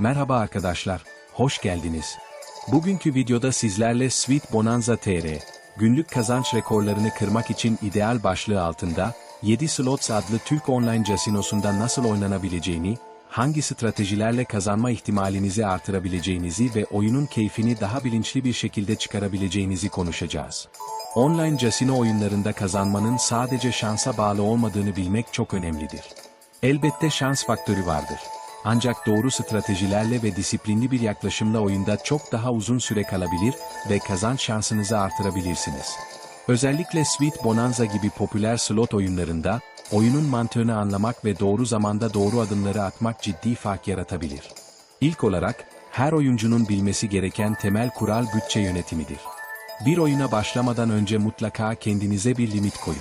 Merhaba arkadaşlar, hoş geldiniz. Bugünkü videoda sizlerle Sweet Bonanza TR, günlük kazanç rekorlarını kırmak için ideal başlığı altında, 7 Slots adlı Türk online casinosunda nasıl oynanabileceğini, hangi stratejilerle kazanma ihtimalinizi artırabileceğinizi ve oyunun keyfini daha bilinçli bir şekilde çıkarabileceğinizi konuşacağız. Online casino oyunlarında kazanmanın sadece şansa bağlı olmadığını bilmek çok önemlidir. Elbette şans faktörü vardır. Ancak doğru stratejilerle ve disiplinli bir yaklaşımla oyunda çok daha uzun süre kalabilir ve kazanç şansınızı artırabilirsiniz. Özellikle Sweet Bonanza gibi popüler slot oyunlarında, oyunun mantığını anlamak ve doğru zamanda doğru adımları atmak ciddi fark yaratabilir. İlk olarak, her oyuncunun bilmesi gereken temel kural bütçe yönetimidir. Bir oyuna başlamadan önce mutlaka kendinize bir limit koyun.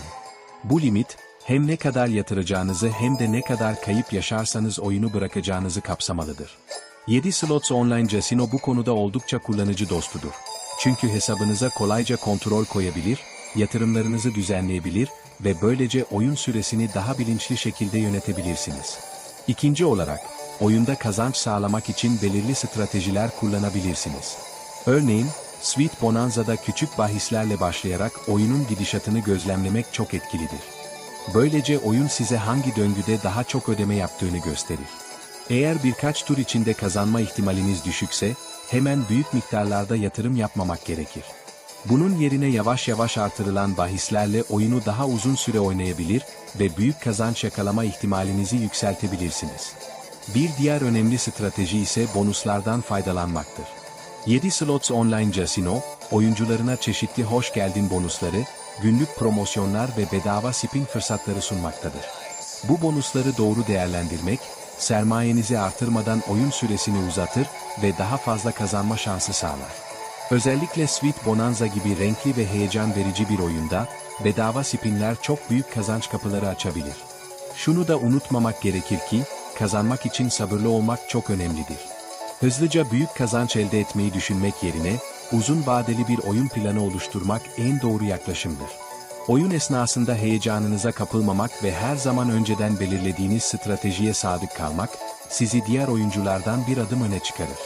Bu limit, hem ne kadar yatıracağınızı hem de ne kadar kayıp yaşarsanız oyunu bırakacağınızı kapsamalıdır. 7 Slots Online Casino bu konuda oldukça kullanıcı dostudur. Çünkü hesabınıza kolayca kontrol koyabilir, yatırımlarınızı düzenleyebilir ve böylece oyun süresini daha bilinçli şekilde yönetebilirsiniz. İkinci olarak, oyunda kazanç sağlamak için belirli stratejiler kullanabilirsiniz. Örneğin, Sweet Bonanza'da küçük bahislerle başlayarak oyunun gidişatını gözlemlemek çok etkilidir. Böylece oyun size hangi döngüde daha çok ödeme yaptığını gösterir. Eğer birkaç tur içinde kazanma ihtimaliniz düşükse, hemen büyük miktarlarda yatırım yapmamak gerekir. Bunun yerine yavaş yavaş artırılan bahislerle oyunu daha uzun süre oynayabilir ve büyük kazanç yakalama ihtimalinizi yükseltebilirsiniz. Bir diğer önemli strateji ise bonuslardan faydalanmaktır. 7 Slots Online Casino, oyuncularına çeşitli hoş geldin bonusları, günlük promosyonlar ve bedava spin fırsatları sunmaktadır. Bu bonusları doğru değerlendirmek, sermayenizi artırmadan oyun süresini uzatır ve daha fazla kazanma şansı sağlar. Özellikle Sweet Bonanza gibi renkli ve heyecan verici bir oyunda, bedava spinler çok büyük kazanç kapıları açabilir. Şunu da unutmamak gerekir ki, kazanmak için sabırlı olmak çok önemlidir. Hızlıca büyük kazanç elde etmeyi düşünmek yerine, uzun vadeli bir oyun planı oluşturmak en doğru yaklaşımdır. Oyun esnasında heyecanınıza kapılmamak ve her zaman önceden belirlediğiniz stratejiye sadık kalmak, sizi diğer oyunculardan bir adım öne çıkarır.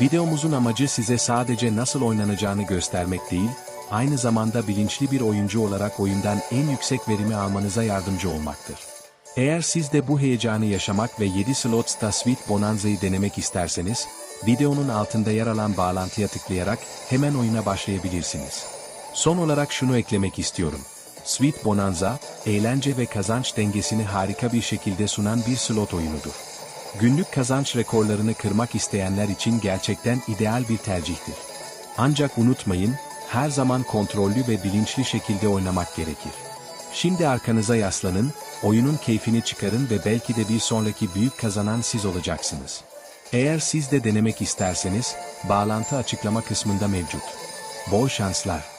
Videomuzun amacı size sadece nasıl oynanacağını göstermek değil, aynı zamanda bilinçli bir oyuncu olarak oyundan en yüksek verimi almanıza yardımcı olmaktır. Eğer siz de bu heyecanı yaşamak ve 7 Slots'ta Sweet Bonanza'yı denemek isterseniz, videonun altında yer alan bağlantıya tıklayarak hemen oyuna başlayabilirsiniz. Son olarak şunu eklemek istiyorum. Sweet Bonanza, eğlence ve kazanç dengesini harika bir şekilde sunan bir slot oyunudur. Günlük kazanç rekorlarını kırmak isteyenler için gerçekten ideal bir tercihtir. Ancak unutmayın, her zaman kontrollü ve bilinçli şekilde oynamak gerekir. Şimdi arkanıza yaslanın, oyunun keyfini çıkarın ve belki de bir sonraki büyük kazanan siz olacaksınız. Eğer siz de denemek isterseniz, bağlantı açıklama kısmında mevcut. Bol şanslar.